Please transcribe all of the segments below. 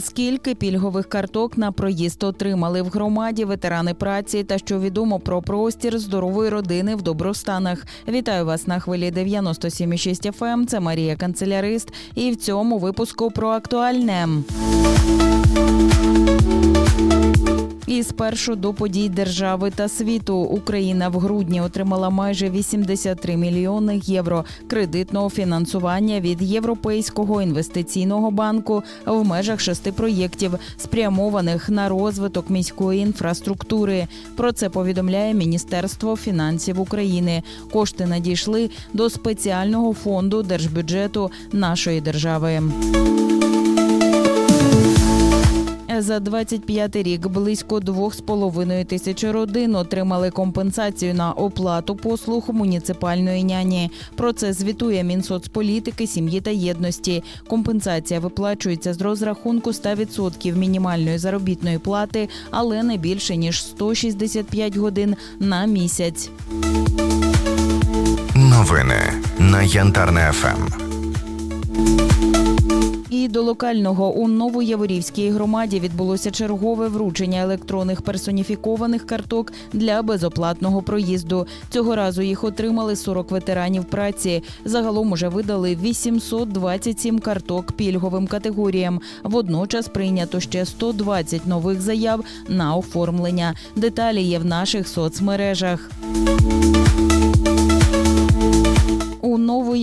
Скільки пільгових карток на проїзд отримали в громаді ветерани праці та що відомо про простір здорової родини в добростанах? Вітаю вас на хвилі 97,6 FM. Ем. Це Марія Канцелярист. І в цьому випуску про актуальне. І спершу до подій держави та світу Україна в грудні отримала майже 83 мільйони євро кредитного фінансування від Європейського інвестиційного банку в межах шести проєктів, спрямованих на розвиток міської інфраструктури. Про це повідомляє Міністерство фінансів України. Кошти надійшли до спеціального фонду держбюджету нашої держави. За 25 рік близько 2,5 тисячі родин отримали компенсацію на оплату послуг муніципальної няні. Про це звітує Мінсоцполітики, сім'ї та єдності. Компенсація виплачується з розрахунку 100% мінімальної заробітної плати, але не більше ніж 165 годин на місяць. Новини на Янтарне. ФМ. І до локального у Новояворівській громаді відбулося чергове вручення електронних персоніфікованих карток для безоплатного проїзду. Цього разу їх отримали 40 ветеранів праці. Загалом уже видали 827 карток пільговим категоріям. Водночас прийнято ще 120 нових заяв на оформлення. Деталі є в наших соцмережах.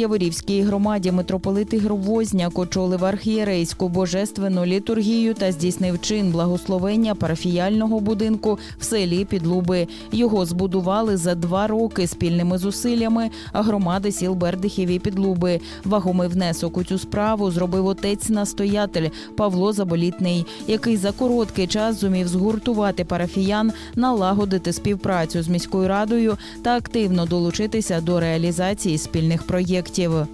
У Новояворівській громаді митрополит Ігор Возняк очолив архієрейську божественну літургію та здійснив чин благословення парафіяльного будинку в селі Підлуби. Його збудували за два роки спільними зусиллями громади сіл Бердихів і Підлуби. Вагомий внесок у цю справу зробив отець-настоятель Павло Заболітний, який за короткий час зумів згуртувати парафіян, налагодити співпрацю з міською радою та активно долучитися до реалізації спільних проєктів. У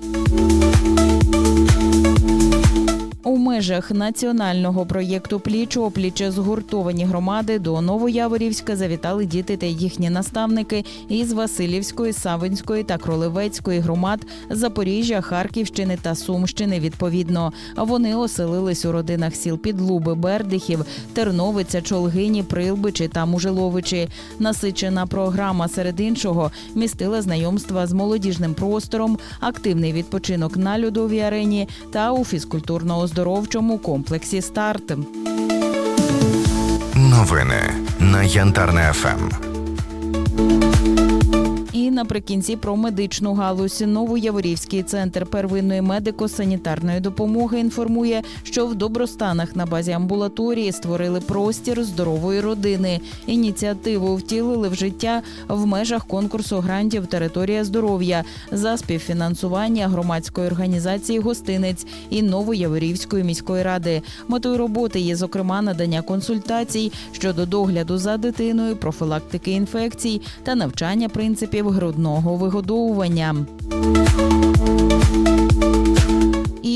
межах національного проєкту Пліч опліч згуртовані громади до Новояворівська завітали діти та їхні наставники із Васильівської, Савинської та Кролевецької громад Запоріжжя, Харківщини та Сумщини. Відповідно, вони оселились у родинах сіл Підлуби, Бердихів, Терновиця, Чолгині, Прилбичі та Мужиловичі. Насичена програма серед іншого містила знайомства з молодіжним простором, активний відпочинок на льодовій арені та у фізкультурно-оздоровчому комплексі Старт. Новини на Янтарне. ФМ. Наприкінці про медичну галузь Новояворівський центр первинної медико-санітарної допомоги інформує, що в добростанах на базі амбулаторії створили простір здорової родини. Ініціативу втілили в життя в межах конкурсу грантів Територія здоров'я за співфінансування громадської організації Гостинець і Новояворівської міської ради. Метою роботи є зокрема надання консультацій щодо догляду за дитиною, профілактики інфекцій та навчання принципів грудного вигодовування.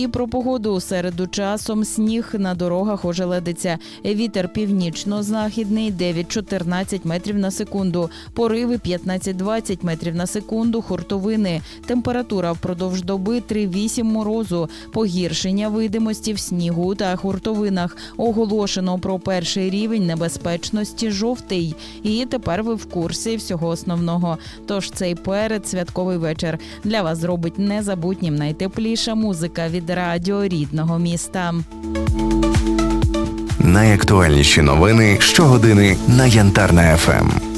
Про погоду у середу часом сніг на дорогах ожеледиться. Вітер північно-західний 9-14 метрів на секунду. Пориви 15-20 метрів на секунду. Хуртовини. Температура впродовж доби 3-8 морозу. Погіршення видимості в снігу та хуртовинах. Оголошено про перший рівень небезпечності жовтий. І тепер ви в курсі всього основного. Тож цей передсвятковий вечір для вас зробить незабутнім найтепліша музика від радіо рідного міста. Найактуальніші новини щогодини на Янтарне ФМ.